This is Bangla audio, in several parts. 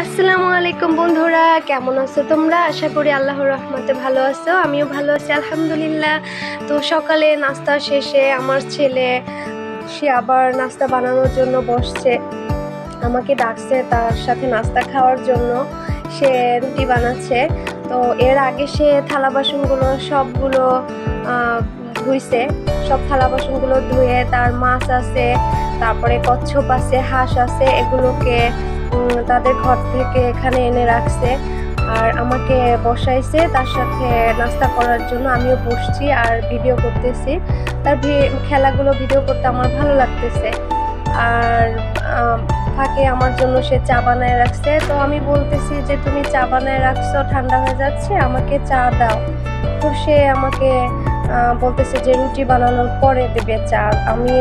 আসসালামু আলাইকুম বন্ধুরা, কেমন আছো তোমরা? আশা করি আল্লাহর রহমতে ভালো আছো, আমিও ভালো আছি, আলহামদুলিল্লাহ। তো সকালে নাস্তা শেষে আমার ছেলে, সে আবার নাস্তা বানানোর জন্য বসছে। আমাকে ডাকছে তার সাথে নাস্তা খাওয়ার জন্য, সে রুটি বানাচ্ছে। তো এর আগে সে থালা বাসনগুলো সবগুলো ধুইছে, সব থালা বাসনগুলো ধুয়ে তার মাছ আছে, তারপরে কচ্ছপ আছে, হাঁস আছে, এগুলোকে তাদের ঘর থেকে এখানে এনে রাখছে আর আমাকে বসাইছে, তার সাথে নাস্তা করার জন্য আমিও বসছি আর ভিডিও করতেছি। তার খেলাগুলো ভিডিও করতে আমার ভালো লাগতেছে। আর ফাঁকে আমার জন্য সে চা বানায় রাখছে। তো আমি বলতেছি যে, তুমি চা বানায় রাখছো, ঠান্ডা হয়ে যাচ্ছে, আমাকে চা দাও। তো সে আমাকে বলতেছে যে রুটি বানানোর পরে দেবে চা। আমি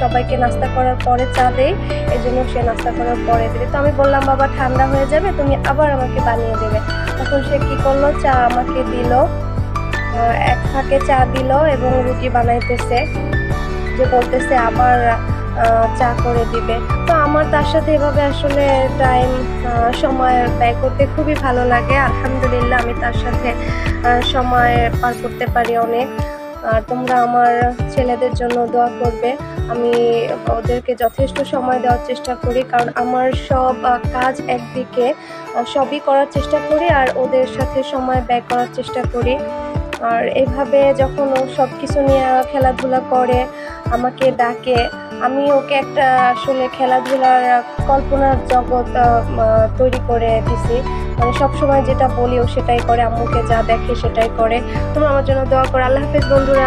সবাইকে নাস্তা করার পরে চা দেই এই জন্য সে নাস্তা করার পরে দেবে। তো আমি বললাম, বাবা, ঠান্ডা হয়ে যাবে, তুমি আবার আমাকে বানিয়ে দেবে। তখন সে কি করল, চা আমাকে দিল এক ফাঁকে চা দিল এবং রুটি বানাইতেছে। যে বলতেছে, আবার চা করে দিবে। তো আমার তার সাথে এভাবে আসলে টাইম সময় ব্যয় করতে খুবই ভালো লাগে। আলহামদুলিল্লাহ, আমি তার সাথে সময় পার করতে পারি অনেক। আর তোমরা আমার ছেলেদের জন্য দোয়া করবে। আমি ওদেরকে যথেষ্ট সময় দেওয়ার চেষ্টা করি, কারণ আমার সব কাজ একদিকে সবই করার চেষ্টা করি আর ওদের সাথে সময় ব্যয় করার চেষ্টা করি। আর এভাবে যখন ও সব কিছু নিয়ে খেলাধুলা করে, আমাকে ডাকে আমি ওকে একটা আসলে খেলাধুলার কল্পনার জগৎ তৈরি করে দিছি। মানে সবসময় যেটা বলি ও সেটাই করে, আম্মুকে যা দেখে সেটাই করে। তোমরা আমার জন্য দোয়া করো। আল্লাহ হাফেজ বন্ধুরা।